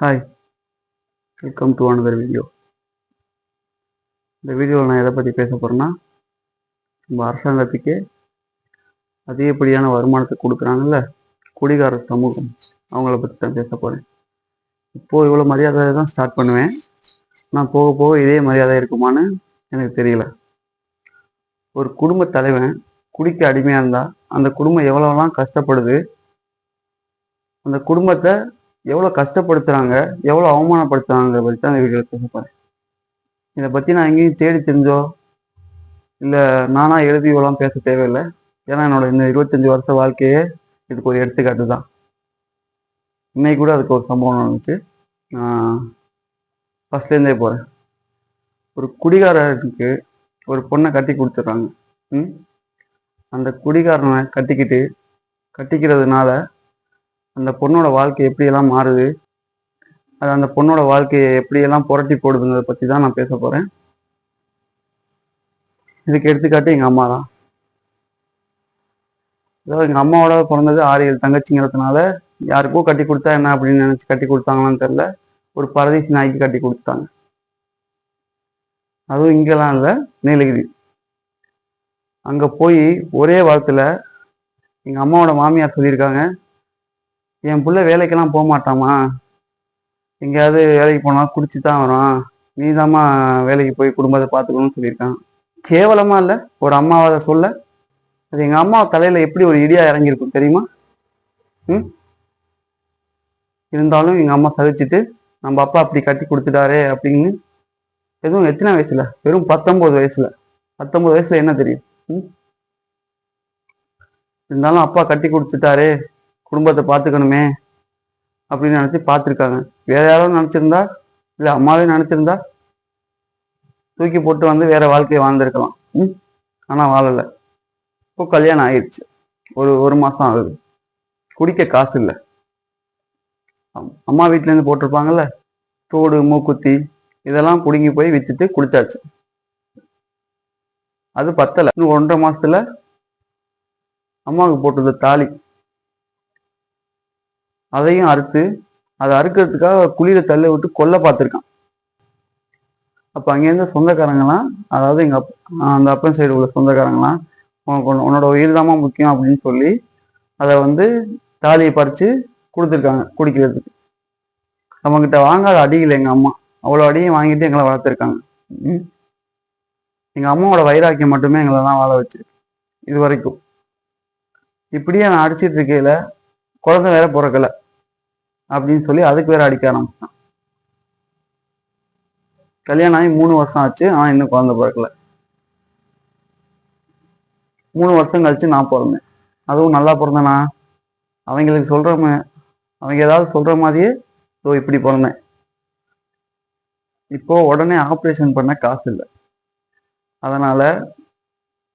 Hi welcome to another video இந்த வீடியோவில் நான் எதை பற்றி பேச போகிறேன்னா நம்ம அரசாங்கத்துக்கே அதிகப்படியான வருமானத்தை கொடுக்குறாங்கல்ல குடிகார சமூகம். அவங்கள பற்றி தான் பேச போகிறேன் இப்போது இவ்வளோ மரியாதை தான் ஸ்டார்ட் பண்ணுவேன். நான் போக போக இதே மரியாதை இருக்குமான்னு எனக்கு தெரியல. ஒரு குடும்ப தலைவன் குடிக்க அடிமையாக இருந்தால் அந்த குடும்பம் எவ்வளோலாம் கஷ்டப்படுது அந்த குடும்பத்தை எவ்வளோ கஷ்டப்படுத்துகிறாங்க எவ்வளோ அவமானப்படுத்துகிறாங்கிற பற்றி தான் இந்த வீடியோவில் பேச போகிறேன் இதை பற்றி நான் எங்கேயும் தேடி தெரிஞ்சோ இல்லை நானாக எழுதியோலாம் பேச தேவையில்லை. ஏன்னா என்னோட இந்த இருபத்தஞ்சி வருஷ வாழ்க்கையே இதுக்கு ஒரு எடுத்துக்காட்டு தான். இன்னைக்கு கூட அதுக்கு ஒரு சம்பவம் நடந்துச்சு. நான் ஃபஸ்ட்லேருந்தே போகிறேன் ஒரு குடிகாரனுக்கு ஒரு பொண்ணை கட்டி கொடுத்துட்றாங்க. ம்? அந்த குடிகாரனை கட்டிக்கிட்டு கட்டிக்கிறதுனால அந்த பொண்ணோட வாழ்க்கை எப்படியெல்லாம் மாறுது? அது அந்த பொண்ணோட வாழ்க்கையை எப்படியெல்லாம் புரட்டி போடுதுங்கிறத பற்றி தான் நான் பேச போகிறேன் இதுக்கு எடுத்துக்காட்டு எங்கள் அம்மா தான். அதாவது எங்கள் அம்மாவோட பிறந்தது ஆறு ஏழு தங்கச்சிங்கிறதுனால யாருக்கோ கட்டி கொடுத்தா என்ன அப்படின்னு நினச்சி கட்டி கொடுத்தாங்களான்னு தெரில ஒரு பரதேசி நாய்க்கு கட்டி கொடுத்தாங்க அதுவும் இங்கெல்லாம் இல்லை நீலகிரி. அங்கே போய் ஒரே வாரத்தில் எங்கள் அம்மாவோட மாமியார் சொல்லியிருக்காங்க என் பிள்ளை வேலைக்கெல்லாம் போக மாட்டாமா எங்கேயாவது வேலைக்கு போனால் குடிச்சு தான் வரான் நீ வேலைக்கு போய் குடும்பத்தை பார்த்துக்கணும்னு சொல்லியிருக்கான். கேவலமாக இல்லை? ஒரு அம்மாவை சொல்ல. அது எங்கள் அம்மா தலையில் எப்படி ஒரு இடியாக இறங்கியிருக்கும் தெரியுமா? ம்? இருந்தாலும் எங்கள் அம்மா சகிச்சுட்டு நம்ம அப்பா அப்படி கட்டி கொடுத்துட்டாரே அப்படின்னு எதுவும் எத்தனை வயசுல? வெறும் பத்தொன்பது வயசுல. பத்தொன்பது வயசுல என்ன தெரியும்? ம்? இருந்தாலும் அப்பா கட்டி கொடுத்துட்டாரே குடும்பத்தை பார்த்துக்கணுமே அப்படின்னு நினச்சி பார்த்துருக்காங்க. வேற யாராவது நினச்சிருந்தா இல்லை அம்மாவே நினச்சிருந்தா தூக்கி போட்டு வந்து வேற வாழ்க்கையை வாழ்ந்துருக்கலாம். ம்? ஆனால் வாழலை. இப்போ கல்யாணம் ஆயிடுச்சு. ஒரு ஒரு மாதம் ஆகுது. குடிக்க காசு இல்லை. அம்மா வீட்டிலேருந்து போட்டிருப்பாங்கல்ல? தோடு மூக்குத்தி இதெல்லாம் பிடுங்கி போய் விற்றுட்டு குடிச்சாச்சு. அது பத்தலை. இன்னும் ஒன்றரை மாதத்தில் அம்மாவுக்கு போட்டிருந்த தாலி அதையும் அறுத்து அதை அறுக்கிறதுக்காக குளிர தள்ள விட்டு கொல்ல பார்த்துருக்கான். அப்போ அங்கேருந்து சொந்தக்காரங்களாம் அதாவது எங்கள் அப் அந்த அப்பன் சைடு உள்ள சொந்தக்காரங்களாம் உனக்கு உன்னோட உயிர் முக்கியம் அப்படின்னு சொல்லி அதை வந்து தாலியை பறித்து கொடுத்துருக்காங்க குடிக்கிறதுக்கு. நம்மக்கிட்ட வாங்காத அடியில் எங்கள் அம்மா. அவ்வளோ அடியும் வாங்கிட்டு எங்களை வளர்த்துருக்காங்க. ம். எங்கள் அம்மாவோட வைராக்கியம் மட்டுமே எங்களை தான் வாழ வச்சு இது வரைக்கும். இப்படியே நான் அடிச்சிட்டு இருக்கையில குழந்தை வேற பிறக்கல அப்படின்னு சொல்லி அதுக்கு வேற அடிக்க ஆரம்பிச்சிட்டான். கல்யாணம் ஆகி மூணு வருஷம் ஆச்சு ஆனால் இன்னும் குழந்தை பிறக்கல. மூணு வருஷம் கழிச்சு நான் பிறந்தேன். அதுவும் நல்லா பிறந்தேனா? அவங்களுக்கு சொல்கிறோமே அவங்க ஏதாவது சொல்ற மாதிரியே ஸோ இப்படி பிறந்தேன். இப்போ உடனே ஆப்ரேஷன் பண்ண காசு இல்லை. அதனால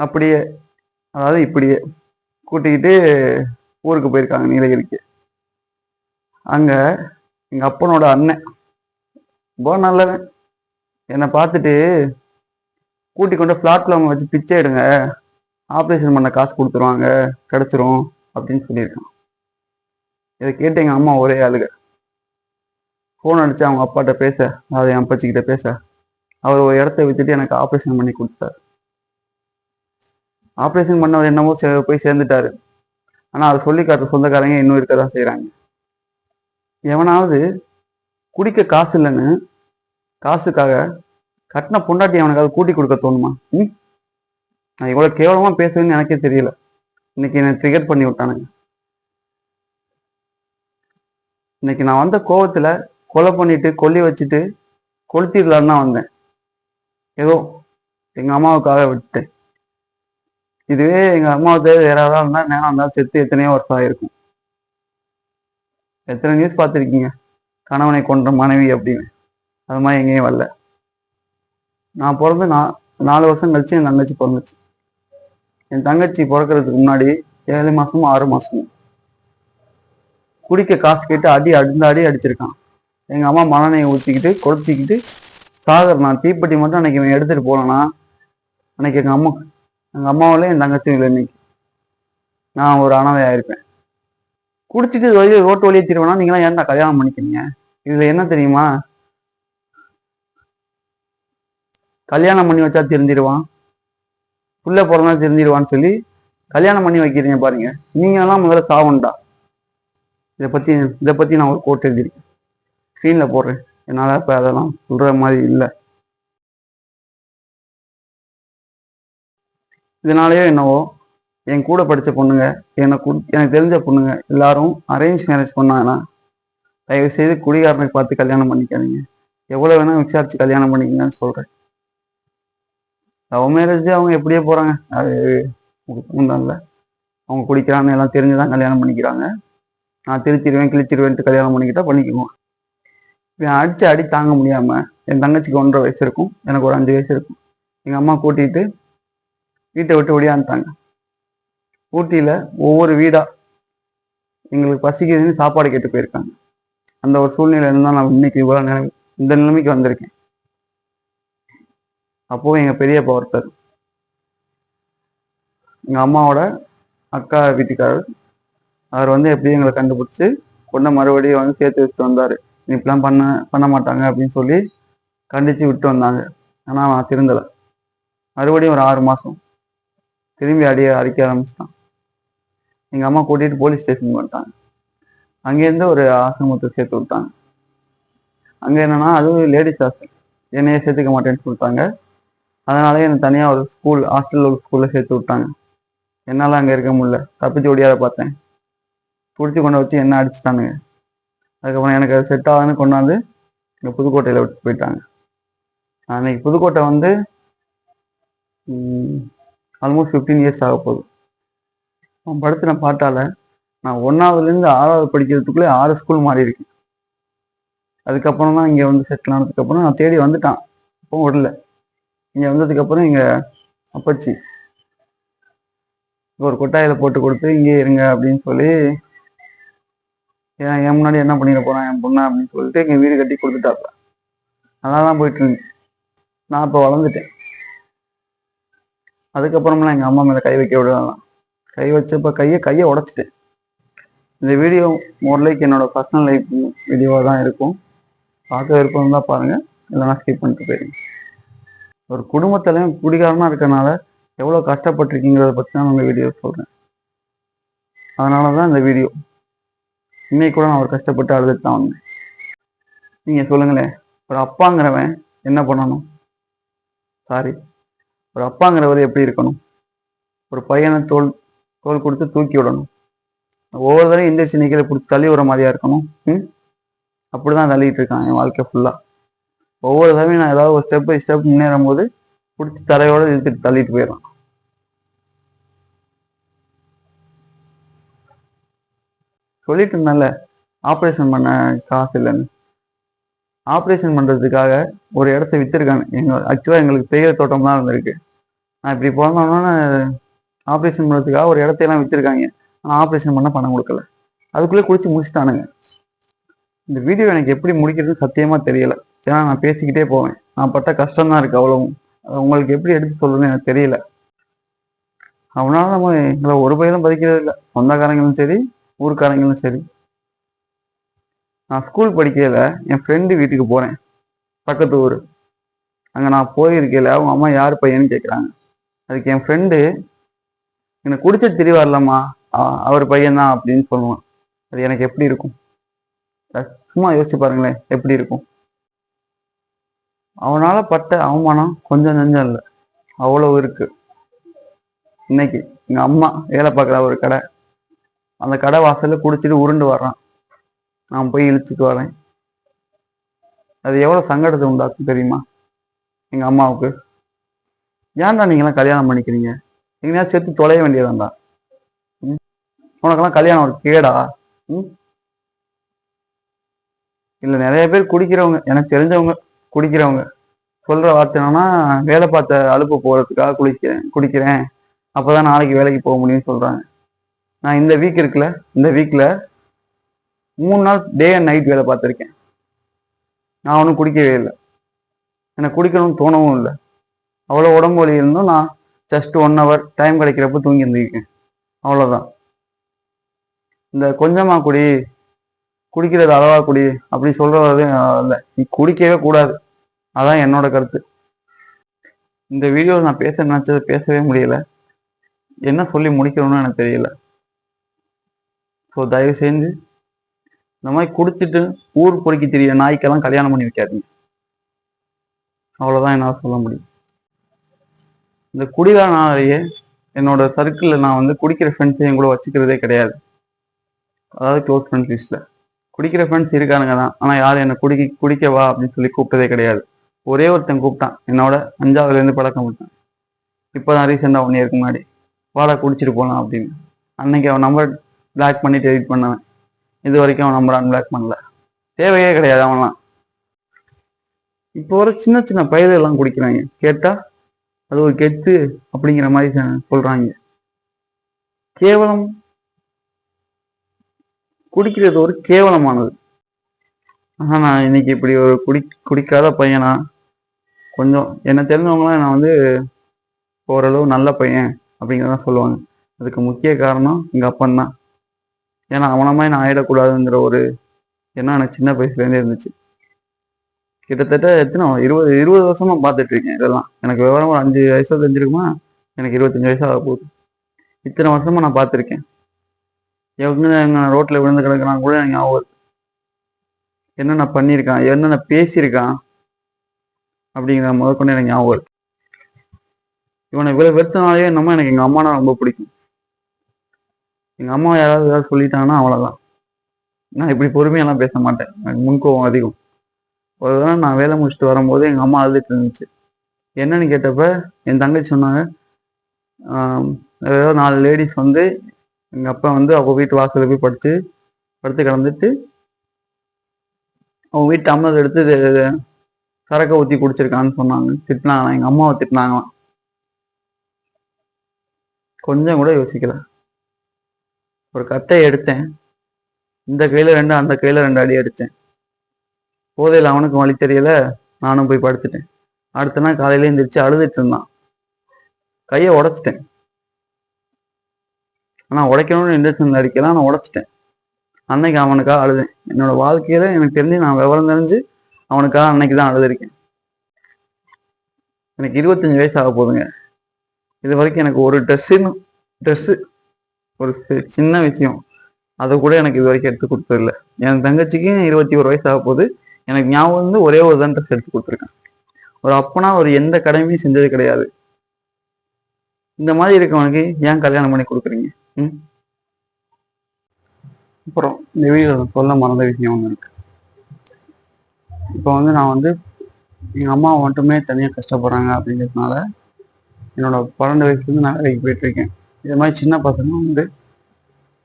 அப்படியே அதாவது இப்படியே கூட்டிக்கிட்டு ஊருக்கு போயிருக்காங்க நீலகிரிக்கு. அங்கே எங்கள் அப்பனோட அண்ணன். ரொம்ப நல்லவன். என்னை பார்த்துட்டு கூட்டி கொண்டு பிளாட்ஃபார்ம் வச்சு பிச்சை எடுங்க. ஆப்ரேஷன் பண்ண காசு கொடுத்துருவாங்க. கிடச்சிரும் அப்படின்னு சொல்லியிருக்கான். இதை கேட்டு எங்கள் அம்மா ஒரே ஆளுக. ஃபோன் அடித்து அவங்க அப்பாட்ட பேச அதாவது என் அப்பச்சிக்கிட்ட பேச. அவர் ஒரு இடத்த வித்துட்டு எனக்கு ஆப்ரேஷன் பண்ணி கொடுத்தார். ஆப்ரேஷன் பண்ணவர் என்னமோ சே- போய் சேர்ந்துட்டாரு. ஆனால் அதை சொல்லி காட்டுற சொந்தக்காரங்க இன்னும் இருக்க தான் செய்கிறாங்க எவனாவது குடிக்க காசு இல்லைன்னு காசுக்காக கட்டின பொண்டாட்டி அவனுக்கு கூட்டி கொடுக்க தோணுமா? ம் நான் இவ்வளோ கேவலமாக பேசுவேன்னு எனக்கே தெரியல. இன்னைக்கு என்னை ட்ரிகர் பண்ணி விட்டானுங்க. இன்னைக்கு நான் வந்த கோவத்தில் கொலை பண்ணிட்டு கொல்லி வச்சுட்டு கொளுத்திடலான்னு தான் வந்தேன். ஏதோ எங்கள் அம்மாவுக்காக விட்டுட்டேன். இதுவே எங்க அம்மாவுக்கு தேவை வேற யாராவது இருந்தா நேரம் இருந்தாலும் செத்து எத்தனையோ வருஷம் ஆயிருக்கும். எத்தனை நியூஸ் பார்த்துருக்கீங்க? கணவனை கொன்ற மனைவி அப்படின்னு. அது மாதிரி எங்கேயும் வரல. நான் பிறந்து நான் நாலு வருஷம் கழிச்சு என் தங்கச்சி பிறந்துச்சு. என் தங்கச்சி பிறக்கிறதுக்கு முன்னாடி ஏழு மாசமும் ஆறு மாசமும். குடிக்க காசு கேட்டு அடி அடிந்த அடி அடிச்சிருக்கான். எங்க அம்மா மனநையை ஊற்றிக்கிட்டு கொளுத்திக்கிட்டு சாகர் நான் தீப்பெட்டி மட்டும் அன்னைக்கு இவன் எடுத்துட்டு போனேன்னா அன்னைக்கு எங்க அம்மா எங்கள் அம்மாவிலே என் தங்கச்சியும் இல்லை இன்னைக்கு. நான் ஒரு அனாதையா இருப்பேன் குடிச்சிட்டு வழி ரோட்டு வழியே திரும்பினா நீங்களாம் ஏன்டா கல்யாணம் பண்ணிக்கிறீங்க? இதில் என்ன தெரியுமா? கல்யாணம் பண்ணி வச்சா திருந்திடுவான் புள்ள பிறந்தா திருந்திடுவான்னு சொல்லி கல்யாணம் பண்ணி வைக்கிறீங்க பாருங்க. நீங்களாம் முதல்ல சாவண்டா. இதை பற்றி இதை பற்றி நான் ஒரு கோட் எழுதிருக்கேன் ஸ்க்ரீனில் போடுறேன். என்னால் இப்போ அதெல்லாம் சொல்கிற மாதிரி இல்லை. இதனாலேயோ என்னவோ என் கூட படித்த பொண்ணுங்க எனக்கு எனக்கு தெரிஞ்ச பொண்ணுங்க எல்லாரும் அரேஞ்ச் மேரேஜ் பண்ணாங்கன்னா தயவு செய்து குடிகாரனை பார்த்து கல்யாணம் பண்ணிக்காதீங்க. எவ்வளோ வேணால் விசாரிச்சு கல்யாணம் பண்ணிக்கங்கன்னு சொல்கிறேன் லவ் மேரேஜ் அவங்க எப்படியே போகிறாங்க அது இல்லை. அவங்க குடிக்கிறான்னு எல்லாம் தெரிஞ்சுதான் கல்யாணம் பண்ணிக்கிறாங்க. நான் திருத்திடுவேன் கிழிச்சிருவேன்ட்டு கல்யாணம் பண்ணிக்கிட்டா பண்ணிக்குவோம். இவன் அடி தாங்க முடியாமல் என் தங்கச்சிக்கு ஒன்றரை வயசு இருக்கும் எனக்கு ஒரு அஞ்சு வயசு இருக்கும். எங்கள் அம்மா கூட்டிகிட்டு வீட்டை விட்டு ஒடியாந்துட்டாங்க ஊட்டியில ஒவ்வொரு வீடா எங்களுக்கு பசிக்குதுன்னு சாப்பாடு கேட்டு போயிருக்காங்க. அந்த ஒரு சூழ்நிலை இருந்தால் நான் இன்னைக்கு இவ்வளவு நிலைமை இந்த நிலைமைக்கு வந்திருக்கேன். அப்போ எங்க பெரியப்பா ஒருத்தர். எங்க அம்மாவோட அக்கா வீட்டுக்காரர். அவர் வந்து எப்படியும் எங்களை கண்டுபிடிச்சு கொண்ட மறுபடியும் வந்து சேர்த்து வச்சுட்டு வந்தாரு. இப்படிலாம் பண்ண பண்ண மாட்டாங்க அப்படின்னு சொல்லி கண்டிச்சு விட்டு வந்தாங்க. ஆனால் நான் திருந்தலை. மறுபடியும் ஒரு ஆறு மாதம் திரும்பி அடிய அடிக்க ஆரம்பிச்சிட்டான். எங்கள் அம்மா கூட்டிகிட்டு போலீஸ் ஸ்டேஷன் போட்டாங்க அங்கேருந்து ஒரு ஆசிரமத்தை சேர்த்து விட்டாங்க. அங்கே என்னன்னா அதுவும் லேடிஸ் ஹாஸ்டல் என்னையே சேர்த்துக்க மாட்டேன்னு சொல்லிட்டாங்க. அதனால என்னை தனியாக ஒரு ஸ்கூல் ஹாஸ்டலில் ஒரு ஸ்கூலில் சேர்த்து விட்டாங்க. என்னால் அங்கே இருக்க முடியல. தப்பிச்சு ஓடியாத பார்த்தேன். பிடிச்சி கொண்டு வச்சு என்ன அடிச்சுட்டானுங்க. அதுக்கப்புறம் எனக்கு அது செட் ஆகுதுன்னு கொண்டாந்து இங்கே புதுக்கோட்டையில் விட்டு போயிட்டாங்க. அன்னைக்கு புதுக்கோட்டை வந்து ஆல்மோஸ்ட் ஃபிஃப்டீன் இயர்ஸ் ஆக போகுது. அவன் படுத்தின பாட்டால் நான் ஒன்றாவதுலேருந்து ஆறாவது படிக்கிறதுக்குள்ளே ஆறு ஸ்கூல் மாறி இருக்கேன் அதுக்கப்புறம் தான் இங்கே வந்து செட்டில் ஆனதுக்கப்புறம் நான் தேடி வந்துட்டான். அப்போ விடல. இங்கே வந்ததுக்கப்புறம் இங்கே அப்பச்சி ஒரு கொட்டாயில் போட்டு கொடுத்து இங்கே இருங்க அப்படின்னு சொல்லி ஏன் என் முன்னாடி என்ன பண்ணிட போகிறான் என் பொண்ணா? அப்படின்னு சொல்லிட்டு எங்கள் வீடு கட்டி கொடுத்துட்டாப்ப நல்லா தான் போயிட்டு இருந்துச்சு நான் இப்போ வளர்ந்துட்டேன். அதுக்கப்புறம்லாம் எங்கள் அம்மா மேலே கை வைக்க விடலாம் கை வச்சப்ப கையை கையை உடச்சிட்டேன் இந்த வீடியோ மோர்லைக்கு என்னோட பர்சனல் லைஃப் வீடியோவாக தான் இருக்கும். பார்க்க விருப்பம் தான் பாருங்கள் இல்லைன்னா ஸ்கிப் பண்ணிட்டு போயிருங்க ஒரு குடும்பத்திலையும் குடிகாரனாக இருக்கனால எவ்வளோ கஷ்டப்பட்டிருக்கீங்கிறத பற்றி தான் நான் வீடியோ சொல்கிறேன் அதனால தான் இந்த வீடியோ இன்னைக்கு கூட நான் ஒரு கஷ்டப்பட்டு அழுதுட்டு தான் வந்தேன். நீங்கள் சொல்லுங்களேன். ஒரு அப்பாங்கிறவன் என்ன பண்ணணும்? சாரி ஒரு அப்பாங்கிறவர் எப்படி இருக்கணும்? ஒரு பையனை தோல் தோல் கொடுத்து தூக்கி விடணும். ஒவ்வொரு தடவையும் இண்டஸ்ட்ரி நிற்கிற பிடிச்சி தள்ளி விட மாதிரியா இருக்கணும்? ம்? அப்படிதான் தள்ளிட்டு இருக்கான் என் வாழ்க்கை ஃபுல்லாக ஒவ்வொரு தடவையும் நான் ஏதாவது ஒரு ஸ்டெப் பை ஸ்டெப் முன்னேறும் போது பிடிச்சி தரையோடு இழுத்துட்டு தள்ளிட்டு போயிடலாம் சொல்லிட்டு இருந்தால ஆப்ரேஷன் பண்ண காசு இல்லைன்னு. ஆப்ரேஷன் பண்ணுறதுக்காக ஒரு இடத்த விற்றுருக்காங்க எங்கள் ஆக்சுவலாக எங்களுக்கு தேயிலை தோட்டம் தான் இருந்திருக்கு. நான் இப்படி பிறந்தோன்னா ஆப்ரேஷன் பண்ணுறதுக்காக ஒரு இடத்தையெல்லாம் விற்றுருக்காங்க ஆனால் ஆப்ரேஷன் பண்ண பணம் கொடுக்கல. அதுக்குள்ளே குளிச்சு முடிச்சிட்டானுங்க. இந்த வீடியோ எனக்கு எப்படி முடிக்கிறதுன்னு சத்தியமாக தெரியல. ஏன்னா நான் பேசிக்கிட்டே போவேன். நான் பட்ட கஷ்டம் தான் இருக்குது அவ்வளவும். அது உங்களுக்கு எப்படி எடுத்து சொல்றதுன்னு எனக்கு தெரியல. அவனால நம்ம எங்களை ஒரு பயிலும் பதிக்கிறது இல்லை சொந்தக்காரங்களும் சரி ஊருக்காரங்களும் சரி. நான் ஸ்கூல் படிக்கையில் என் ஃப்ரெண்டு வீட்டுக்கு போகிறேன் பக்கத்து ஊர். அங்கே நான் போயிருக்கையில் அவங்க அம்மா யார் பையன்னு கேட்குறாங்க அதுக்கு என் ஃப்ரெண்டு எனக்கு குடிச்ச தெரியவார்லம்மா அவர் பையன்தான் அப்படின்னு சொல்லுவான். அது எனக்கு எப்படி இருக்கும்? சும்மா யோசிச்சு பாருங்களேன் எப்படி இருக்கும்? அவனால் பட்ட அவமானம் கொஞ்சம் நெஞ்சம் இல்லை. அவ்வளோ இருக்கு. இன்னைக்கு எங்கள் அம்மா வேலை பார்க்குற ஒரு கடை. அந்த கடை வாசலில் குடிச்சிட்டு உருண்டு வர்றான். நான் போய் இழுத்துட்டு வரேன். அது எவ்வளோ சங்கடத்தை உண்டாக்கும் தெரியுமா? எங்கள் அம்மாவுக்கு. ஏன்டா நீங்களாம் கல்யாணம் பண்ணிக்கிறீங்க? எங்கேயா சேர்த்து தொலைய வேண்டியதாண்டா ம்? உனக்கெல்லாம் கல்யாணம் ஒரு கேடா? ம்? நிறைய பேர் குடிக்கிறவங்க எனக்கு தெரிஞ்சவங்க குடிக்கிறவங்க சொல்கிற வார்த்தை என்னன்னா வேலை பார்த்த அலுப்பு போகிறதுக்காக குளிக்கிறேன் குடிக்கிறேன். அப்பதான் நாளைக்கு வேலைக்கு போக முடியும்னு சொல்கிறாங்க நான் இந்த வீக் இருக்குல்ல இந்த வீக்கில் மூணு நாள் டே அண்ட் நைட் வேலை பார்த்துருக்கேன். நான் ஒன்றும் குடிக்கவே இல்லை. எனக்கு குடிக்கணும்னு தோணவும் இல்லை. அவ்வளோ உடம்பு வலி இருந்தும் நான் ஜஸ்ட் ஒன் ஹவர் டைம் கிடைக்கிறப்ப தூங்கி இருந்திருக்கேன் அவ்வளோதான் இந்த கொஞ்சமாக குடி குடிக்கிறது அளவா குடி அப்படி சொல்றது இல்லை. நீ குடிக்கவே கூடாது. அதான் என்னோட கருத்து. இந்த வீடியோ நான் பேச நினச்சது பேசவே முடியல. என்ன சொல்லி முடிக்கணும்னு எனக்கு தெரியல. ஸோ தயவு செஞ்சு இந்த மாதிரி கொடுத்துட்டு ஊர் பொறுக்கி தெரிய நாய்க்கெல்லாம் கல்யாணம் பண்ணி வைக்காதீங்க. அவ்வளோதான் என்னால் சொல்ல முடியும். இந்த குடிகாரனாலேயே என்னோட சர்க்கிளில் நான் வந்து குடிக்கிற ஃப்ரெண்ட்ஸையும் கூட வச்சுக்கிறதே கிடையாது. அதாவது க்ளோஸ் ஃப்ரெண்ட்ஸ் லிஸ்ட்டில் குடிக்கிற ஃப்ரெண்ட்ஸ் இருக்கானுங்க தான். ஆனால் யாரும் என்னை குடிக்க குடிக்க வா அப்படின்னு சொல்லி கூப்பிட்டதே கிடையாது. ஒரே ஒருத்தன் கூப்பிட்டான். என்னோட அஞ்சாவதுலேருந்து பழக்கம் விட்டான். இப்போ தான் ரீசெண்டாக ஒன் இயருக்கு முன்னாடி. வாடா குடிச்சிட்டு போகலாம் அப்படின்னு. அன்னைக்கு அவன் நம்பர் பிளாக் பண்ணி எடிட் பண்ணவன். இது வரைக்கும் அவன் நம்பர் அன்பிளாக் பண்ணல தேவையே கிடையாது அவன்லாம். இப்போ வர சின்ன சின்ன பயிர்கள் எல்லாம் குடிக்கிறாங்க. கேட்டா அது ஒரு கெத்து அப்படிங்கிற மாதிரி சொல்றாங்க. கேவலம் குடிக்கிறது ஒரு கேவலமானது. ஆனா நான் இன்னைக்கு இப்படி ஒரு குடி குடிக்காத பையனா கொஞ்சம் என்ன தெரிஞ்சவங்களாம் நான் வந்து ஓரளவு நல்ல பையன் அப்படிங்கிறதான் சொல்லுவாங்க. அதுக்கு முக்கிய காரணம் எங்க அப்பன் தான். ஏன்னா அவன மாதிரி நான் ஆயிடக்கூடாதுங்கிற ஒரு எண்ணம் எனக்கு சின்ன வயசுலேருந்தே இருந்துச்சு. கிட்டத்தட்ட எத்தனை இருபது இருபது வருஷமா பார்த்துட்டு இருக்கேன் இதெல்லாம். எனக்கு விவரம் ஒரு அஞ்சு வயசாக தெரிஞ்சிருக்குமா? எனக்கு இருபத்தஞ்சு வயசாக ஆக போகுது. இத்தனை வருஷமா நான் பார்த்துருக்கேன். எவங்க எங்க ரோட்டில் விழுந்து கிடக்குறாங்க கூட எனக்கு ஞாபகம் என்னென்ன பண்ணியிருக்கான்? என்னென்ன பேசியிருக்கான்? அப்படிங்கிற முதற்கொண்டு எனக்கு ஞாபகம் இருக்கு இவனை இவ்வளோ வெறுத்தனாலே என்னமோ எனக்கு எங்கள் அம்மானா ரொம்ப பிடிக்கும். எங்கள் அம்மா யாராவது ஏதாவது சொல்லிட்டாங்கன்னா அவ்வளோதான் நான் இப்படி பொறுமையெல்லாம் பேச மாட்டேன். எனக்கு முன்கோவம் அதிகம். ஒரு தடவை நான் வேலை முடிச்சுட்டு வரும்போது எங்கள் அம்மா அழுதுட்டு இருந்துச்சு. என்னன்னு கேட்டப்ப என் தங்கச்சி சொன்னாங்க ஏதோ நாலு லேடிஸ் வந்து எங்கள் அப்பா வந்து அவங்க வீட்டு வாசலில் போய் படுத்து படுத்து கிடந்துட்டு அவங்க வீட்டு டம்ளர் எடுத்து சரக்கை ஊற்றி குடிச்சிருக்கான்னு சொன்னாங்க. திட்டினாங்களாம். எங்கள் அம்மாவை திட்டினாங்களாம். கொஞ்சம் கூட யோசிக்கல. ஒரு கத்தை எடுத்தேன். இந்த கையில் ரெண்டு அந்த கையில் ரெண்டு அடி அடித்தேன். போதையில் அவனுக்கும் வழி தெரியல நானும் போய் படுத்துட்டேன். அடுத்த நாள் காலையில எந்திரிச்சு அழுதுட்டு இருந்தான். கையை உடச்சிட்டேன். ஆனால் உடைக்கணும்னு இன்டென்ஷன்ல அடிக்கலாம் நான் உடைச்சிட்டேன். அன்னைக்கு அவனுக்காக அழுதேன். என்னோட வாழ்க்கையில எனக்கு தெரிஞ்சு நான் விவரம் தெரிஞ்சு அவனுக்காக அன்னைக்கு தான் அழுதுருக்கேன். எனக்கு இருபத்தஞ்சு வயசு ஆக போதுங்க. இது வரைக்கும் எனக்கு ஒரு ட்ரெஸ்ஸுன்னு ட்ரெஸ்ஸு ஒரு சின்ன விஷயம். அதை கூட எனக்கு இது வரைக்கும் எடுத்து கொடுத்ததில்ல. என் தங்கச்சிக்கு இருபத்தி ஒரு வயசு ஆக போகுது எனக்கு ஞாபகம் வந்து ஒரே ஒரு தான் ட்ரெஸ் எடுத்து கொடுத்துருக்கேன். ஒரு அப்பனா ஒரு எந்த கடமையும் செஞ்சது கிடையாது. இந்த மாதிரி இருக்கவனுக்கு ஏன் கல்யாணம் பண்ணி கொடுக்குறீங்க? ம்? அப்புறம் இந்த வீடியோவில் சொல்ல மறந்த விஷயம் ஒன்று இருக்கு. இப்போ வந்து நான் வந்து எங்கள் அம்மா மட்டுமே தனியாக கஷ்டப்படுறாங்க அப்படிங்கிறதுனால என்னோட பன்னெண்டு வயசுலேருந்து நான் வேலைக்கு போயிட்டு இருக்கேன். இது மாதிரி சின்ன பசங்க வந்து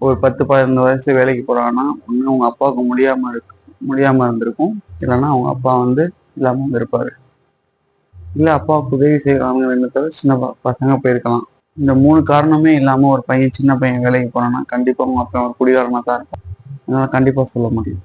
ஒரு பத்து பதினொன்று வயசு வேலைக்கு போகிறாங்கன்னா ஒன்று அவங்க அப்பாவுக்கு முடியாமல் இருக்கு முடியாமல் இருந்திருக்கும். இல்லைன்னா அவங்க அப்பா வந்து இல்லாமல் வந்திருப்பாரு இல்லை அப்பாவுக்கு உதவி செய்கிறாங்க எண்ணத்தோட சின்ன பசங்க போயிருக்கலாம். இந்த மூணு காரணமே இல்லாமல் ஒரு பையன் சின்ன பையன் வேலைக்கு போனான்னா கண்டிப்பாக அவங்க அப்பா ஒரு குடிகாரனாக தான் இருப்பான். அதனால கண்டிப்பாக சொல்ல முடியும்.